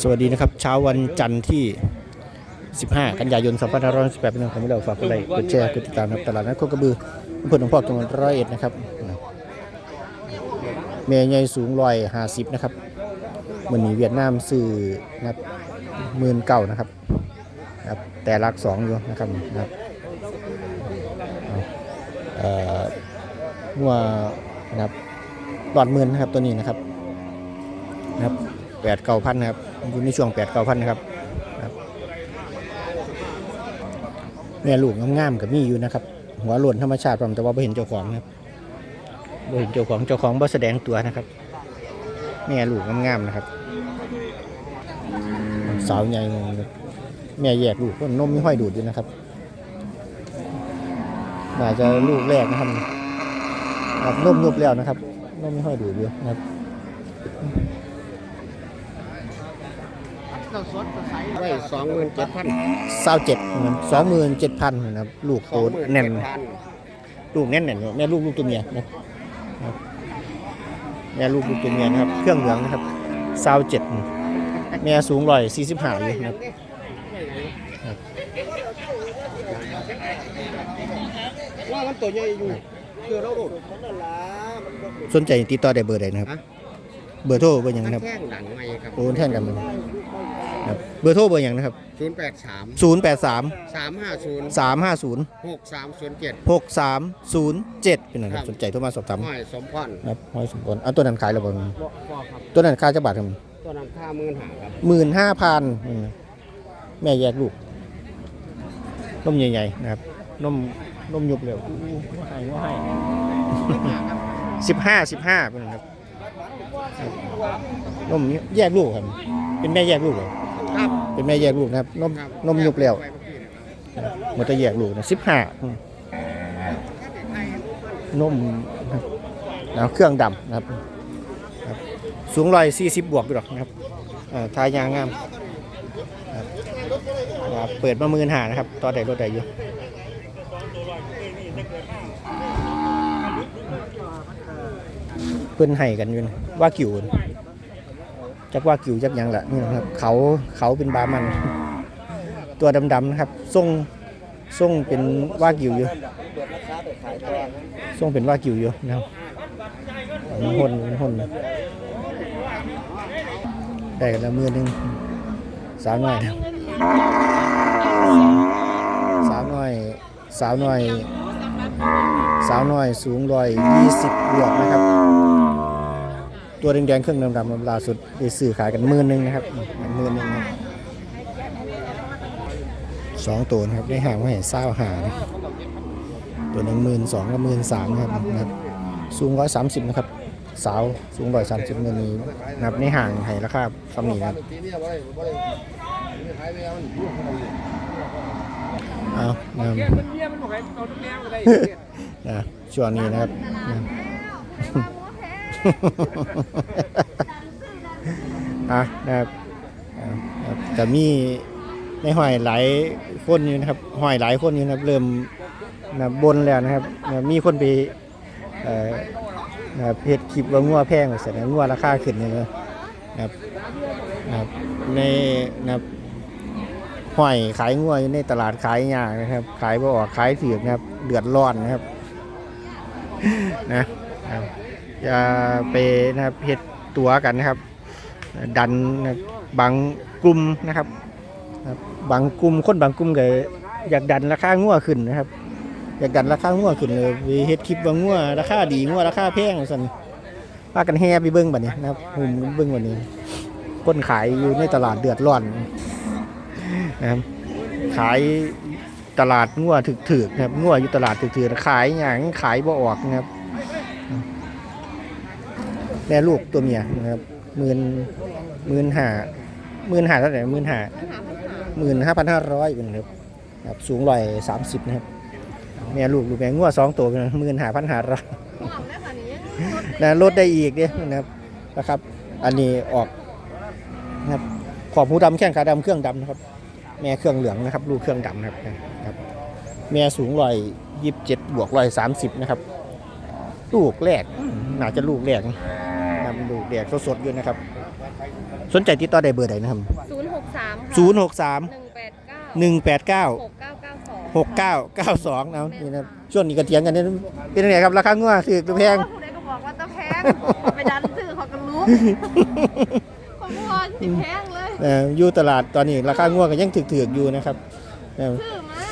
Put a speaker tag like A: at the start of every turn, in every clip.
A: สวัสดีนะครับ เช้าวันจันทร์ที่ 15 กันยายน 2568เป็นวันของเราฝากกดไลค์กดแชร์กดติดตามนะครับตลาดนัดโคกระบืออำเภอหนองพอกจังหวัดร้อยเอ็ดนะครับเมย์ใหญ่สูงร้อยห้าสิบนะครับมันนี้เวียดนามซื้อนะครับหมื่นเก่านะครับนะครับ แต่รักสองอยู่นะครับนะครับเอ่อมัวนะครับหลอดหมื่นนะครับตัวนี้นะครับนะครับ แปดเก้าพันครับอยู่ในช่วงแปดเก้าพันนะครับแม่ลูกงามๆกับมีอยู่นะครับ หัวหล่นธรรมชาติผมแต่ว่าไม่เห็นเจ้าของครับไม่เห็นเจ้าของเจ้าของบ่แสดงตัวนะครับแม่ลูกงามๆนะครับสาวใหญ่แม่แยกลูกก็นมไม่ห้อยดูดอยู่นะครับน่าจะลูกแรกนะครับครับนมยุบแล้วนะครับนมไม่ห้อยดูดอยู่นะครับ
B: ไว้สองหมื่นเจ็ดพัน
A: เศร้าเจ็ดสองหมื่นเจ็ดพันนะครับลูก
B: ส
A: โต
B: องหมื่น
A: แน่น
B: เจ็ดพัน
A: ลูกแน่นแน่นแม่ลูกลูกตัวเมียนะครับแม่ลูกลูกตัวเมียนะครับ เครื่องเหลืองนะครับเศร้าเจ็ดแม่สูงร้อยสี่สิบห้าอยู่นะครับ
B: ว่ามันตัวใหญ่อยู่คือเราโดด
A: สนใจติดต่อได้เบอร์ใดนะครับ
B: ฮะ
A: เบอร์โทรเบอร์หยัง
B: มัน
A: นะครับ
B: แท่งดังไหมครับ
A: โอ้แท่นกันมัน ครับเบอร์โทรเบอร์หยังนะครับ
B: ศูนย์แปดสาม
A: ศูนย์แปดสาม
B: สามห้าศูนย์
A: สามห้าศูนย์
B: หกสามศูนย์เจ็ด
A: หกสามศูนย์เจ็ดเป็นนะครับสนใจโทรมาสอบถาม
B: ห้อยสมพร
A: นะครับห้อยสมบูรณ์เอาตัวนั้นขายแล้วบ่
B: บ่บ่ครับ
A: ตัวนั้นขายจะบาทครับ
B: ตัวนั้นค่าหมื่นหาครับ
A: หมื่นห้าพันแม่แยกลูกนมใหญ่ๆนะครับนมนมยุบเร็วว่าให้ว่าให้สิบห้าสิบห้าเป็นไงครับนมแยกลูกครับ เป็นแม่แยกลูกเหรอ
B: ครับ
A: เป็นแม่แยกลูกนะครับนม
B: ครับ
A: นมยุบเร็วมันจะแยกลูกนะสิบห้านมนะครับแล้วเครื่องดำนะครับครับ สูงร้อยสี่สิบบวกอยู่หรอกนะครับเอ่อทายยางงามครับครับเปิดมาหมื่นหานะครับต่อใดรถใดอยู่เพิ่นให้กันอยู่นะว่ากิ่วนะ จักว่ากิ่วจักยังแหละนี่นะครับเขาเขาเป็นบามัน ตัวดำๆนะครับทรงทรงเป็นว่ากิ่วอยู่ส่งเป็นว่ากิ่วอยู่นะครับมันหนมันหนได้กันละมือหนึงสาวน้อยสาวน้อยสาวน้อยสาวน้อยสูงร้อยยี่สิบบวกนะครับ ตัวแดงๆเครื่องดำๆล่าสุดได้ซื้อขายกันมือหนึงนะครับมือหนึงนะครับสองตัวนะครับได้ห่างมาเห็นเศร้าหานะตัวหนึ่งหมื่นสองกับหมื่นสามครับนะครับ สูงร้อยสามสิบนะครับ สาวสูงร้อยสามสิบเงินนี้นะครับในห่างให้ราคาสำนีนะครับเอานะครับนะช่วงนี้นะครับนะ อะนะครับอ่าครับจะมีในห้อยหลายคนอยู่นะครับห้อยหลายคนอยู่นะครับ เริ่มนะบนแล้วนะครับนะมีคนไปเอ่อนะเพจคลิปว่างัวแพงเสร็จแล้วงัวราคาขึ้นเลยนะครับนะครับในนะครับห้อยขายงัวอยู่ในตลาดขายยากนะครับ ขายบ่ออกขายถือกนะครับ เดือดร้อนนะครับ นะ ครับอย่าไปนะครับเพจตัวกันนะครับ ดันนะบบางกลุ่มนะครับนะบบางกลุ่มคนบางกลุ่มก็อยากดันราคางัวขึ้นนะครับ อยากดันราคางัวขึ้นเลยไปเฮ็ดคลิปว่างัวราคาดีงัวราคาแพงสั่นพากันแห่ไปเบิ่งบัดนี้นะครับหุ่มเบิ่งบัดนี้คนขายอยู่ในตลาดเดือดร้อนนะครับขายตลาดงัวถึกๆนะครับงัวอยู่ตลาดถึกๆขายหยังขายบ่ออกนะครับ แม่ลูกตัวเมียนะครับหมื่นหมื่นห้าหมื่นห้าเท่าไหร่หมื่นห้าหมื่นห้าพันห้าร้อยเป็นครับครับสูงร้อยสามสิบนะครับแม่ลูกลูกแม่งัวสองตัวหมื่นหาพันหาร้อยนะลดได้อีกเนี่ยนะครับนะครับ อันนี้ออกนะครับขอบหูดำแข้งขาดำเครื่องดำนะครับ แม่เครื่องเหลืองนะครับ ลูกเครื่องดำนะครับนะครับแม่สูงร้อยยี่สิบเจ็ดบวกร้อยสามสิบนะครับ ลูกแรกน่าจะลูกแรกนะครับลูก แรกสดๆอยู่นะครับ สนใจติดต่อได้เบอร์ใดนะครับ
C: ศูนย์หกสามค่ะ
A: ศูนย์หกสาม
C: หนึ่งแปดเก้า
A: หนึ่งแปดเก้า
C: หกเก้าเก้าสอง
A: หกเก้าเก้าสองเอานี่นะครับช่วงนี้ก็เถียงกันเนี่ยเป็นยังไงครับ ราคางัวถือหรือแพง
C: ผู้ใดก็บอกว่าตะแพง ไปดันซื้อเขาก็รู้ขบวนสิแพงเลย
A: เอ่ออยู่ตลาดตอนนี้ราคางัวก็ยังถือๆอยู่นะครับเอ่อ
C: ซื้อมา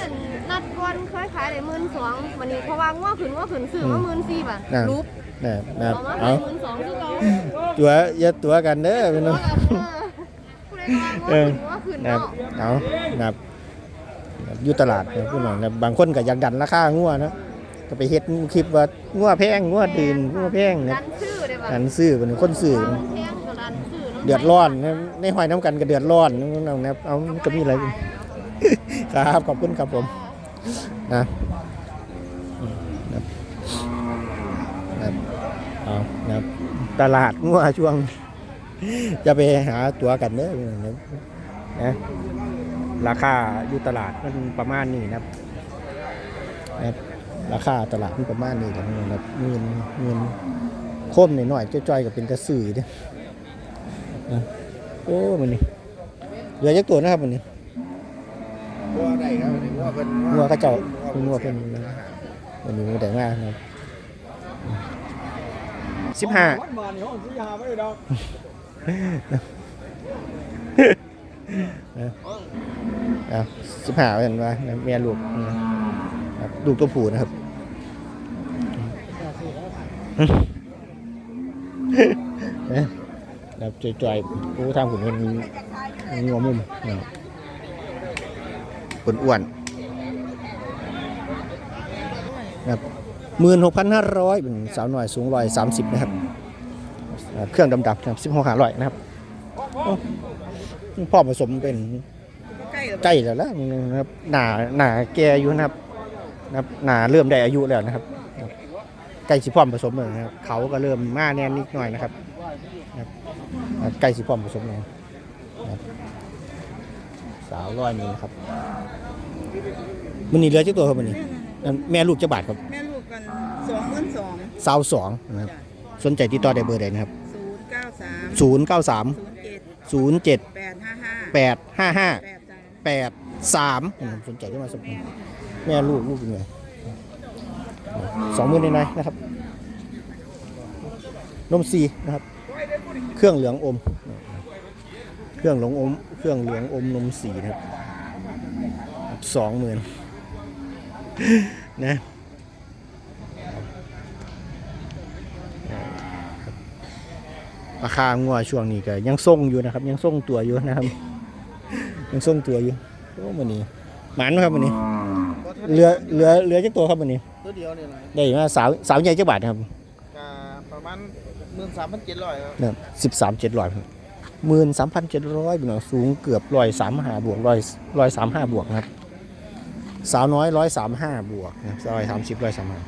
C: นัดก่อนเคยขายได้หมื่นสองวันนี้เพราะว่าง้อขืนง้อขืนซื้อมาหมื่นสี่บาทรูป
A: นะนะครับ
C: เอามา
A: เอา
C: ขายหมื่นสองคือเขา
A: ตัวอย่าตัวกันเด้อพี่น้อง
C: ผู้ใดก็ว่าง้อขืนง้อขืน
A: นะครับ
C: เนาะ
A: เอานะครับอยู่ตลาดนะพี่น้องนะบางคนก็อยากดันราคางัวนะก็ไปเฮ็ดคลิปว่างัวแพงงัวดื่นงัวแพงนะ
C: ดันซื้อได้ป่ะ
A: ดันซื้อเป็นคนซื้อ
C: แพงก็ดันซื้อ
A: เดือดร้อนนะในหอยน้ำกันก็เดือดร้อนน้องนะครับเอาก็มีอะไรครับขอบคุณครับผมนะอืมนะครับนะครับเอานะครับ ตลาดงัวช่วง จะไปหาตัวกันเด้อนะครับนะราคาอยู่ตลาดมันประมาณนี้นะครับนะครับราคาตลาดมันประมาณนี้แหละนะครับเงินเงินโค้มหน่อยๆจ้อยๆก็เป็นกระสือเด้อนะโอ้มันนี่เหลือจักตัวนะครับมันนี่
B: ว่าได้ครับว่าเป็น
A: งัวเขาเจ้างัวเป็นวันนี้งัวแต่งมากนะครับ สิบห้า
B: เองอะ
A: สิบห้าเห็นว่าแม่ลูกนะครับลูกตัวผู้นะครับนะครับจ่อยๆผู้ทางผมเป็นงัวมุมนะครับอ้วนๆนะครับ หมื่นหกพันห้าร้อยเป็นสาวหน่อยสูงร้อยสามสิบนะครับ เครื่องดำๆนะครับสิบหกห้าร้อยนะครับพ่อผสมเป็นใกล้แล้วล่ะนะครับหนาหนาแกอยู่นะครับนะครับหนาเริ่มได้อายุแล้วนะครับใกล้สิพร้อมผสมแล้วนะครับเขาก็เริ่มมาแน่นนิดหน่อยนะครับนะครับใกล้สิพร้อมผสมแล้วนะครับสาวร้อยนี้ครับมันนี่เหลือจักตัวครับมันนี่แม่ลูกจะบาทครับ
D: แม่ สองสา
A: วสองนะครับสนใจติดต่อได้เบอร์ใดนะครับ
D: ศูนย์เก้าสาม
A: ศูนย์เก้าสาม
D: ศูนย์เจ็ด
A: ศูนย์เจ็ด
D: แปดห้าห้า
A: แปดห้าห้า
D: แปดสาม
A: แปดสามสนใจที่มาสมแม่ลูกลูกเป็นไงสองหมื่นในๆนะครับ นมซีนะครับ เครื่องเหลืองอม เครื่องเหลืองอม เครื่องเหลืองอมนมสีนะครับสองหมื่นนะ ราคางัวช่วงนี้ก็ยังส่งอยู่นะครับ ยังส่งตัวอยู่นะครับ ยังส่งตัวอยู่โอ้มันนี้หมันไหมครับมันนี้เรือเรือเรือจักตัวครับมันนี้
B: ตัวเดียวเนี่ยนะ
A: ได้มาสาวสาวใหญ่จักบาทครับ
B: อ่าประมาณหมื่นสามพันเจ็ดร้อยครับ
A: เนี่ยสิบสามเจ็ดร้อยหมื่นสามพันเจ็ดร้อยเป็นหน่อยสูงเกือบร้อยสามห้าบวกร้อยร้อยสามห้าบวกนะครับ สาวน้อยร้อยสามห้าบวกนะครับร้อยสามสิบร้อยสามห้า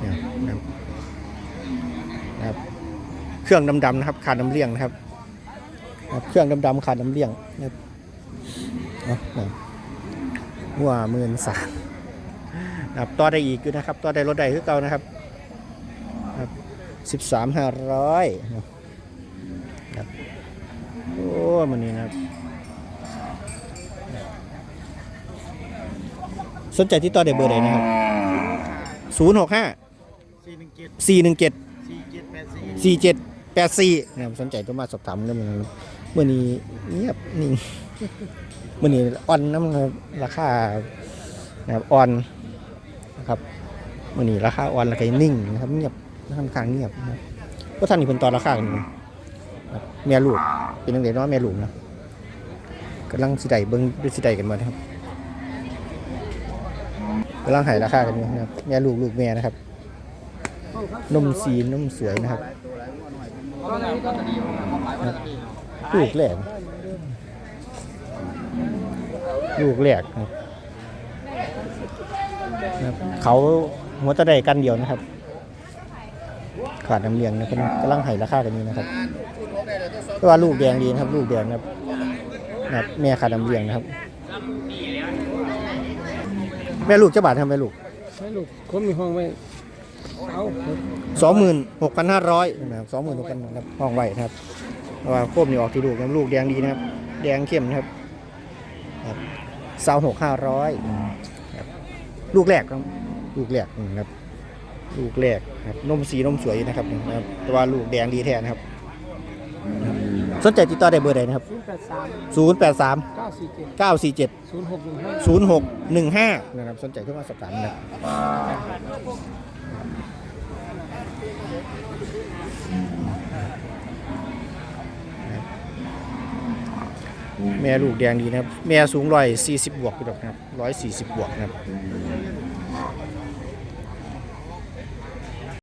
A: เนี่ยนะครับนะค รับเครื่องดำๆนะครับ ขาดน้ำเลี้ยงนะครับนะครับเครื่องดำๆขาดน้ำเลี้ยงนะครับเอานะครับหัวหมื่นสามนะครับต่อได้อีกอยู่นะครับต่อได้รถได้คือเก่านะครับสิบสามห้าร้อยนะครับโอ้มันนี่นะครับ สนใจที่ต่อได้เบอร์ใดนะครับศูนย์หกห้า
B: สี่หนึ่งเจ็ด
A: สี่หนึ่งเจ็ด
B: สี่เจ็ด แปดสี่
A: นะครับสนใจต้องมาสอบถามเรื่องนี้นเมื่อนี้เงียบนิ่งเมื่อนี้อ่อนน้ำนะครับราคานะครับอ่อนนะครับเมื่อนี้ราคาอ่อนแล้วก็นิ่งนะครับเงียบค่อนข้างเงียบนะครับเพราท่านนี่เป็นตอนราคากันนะครับแม่ลูกเป็นยังไงเนาะแม่ลูกนะกำลังสิไดเบิ้งดูสิไดกันมาครับกำลังหายราคากันอยู่นะครับแม่ลูกลูกแม่นะครับนมสีนมสวยนะครับ ลูกแหลกลูกแหลกครับนะครับเขาหัวตะไดกันเดียวนะครับ ขาดน้ำเลี้ยงนะครับกำลังไห้ราคากันนี้นะครับแต่ว่าลูกแดงดีนะครับ ลูกแดงนะครับนะแม่ขาดน้ำเลี้ยงนะครับ แม่ลูกเจ้าบาททำแม่ลูก
B: ให้ลูกคนมีห้องไว้เอา
A: สองหมื่นหกพันห้าร้อยนะครับสองหมื่นหกพันนะครับห้องไว้นะครับเพราะว่าโคมนี่ออกที่ลูกนะลูกแดงดีนะครับ แดงเข้มนะครับสาวหกห้าร้อยลูกแรกครับลูกแรกนะครับ ลูกแรกครับนมสีนมสวยนะครับนะครับ แต่ว่าลูกแดงดีแท้นะครับสนใจติดต่อได้เบอร์ใดนะครับ
B: ศูนย์แปดสาม
A: 083
B: เก้าสี่เจ็ด
A: 947
B: ศูนย์หกหนึ่งห้า
A: 0615 นะครับ สนใจโทรมาสอบถามนะครับ แม่ลูกแดงดีนะครับ แม่สูงร้อยสี่สิบบวกอยู่ดอกนะครับร้อยสี่สิบบวกนะครับ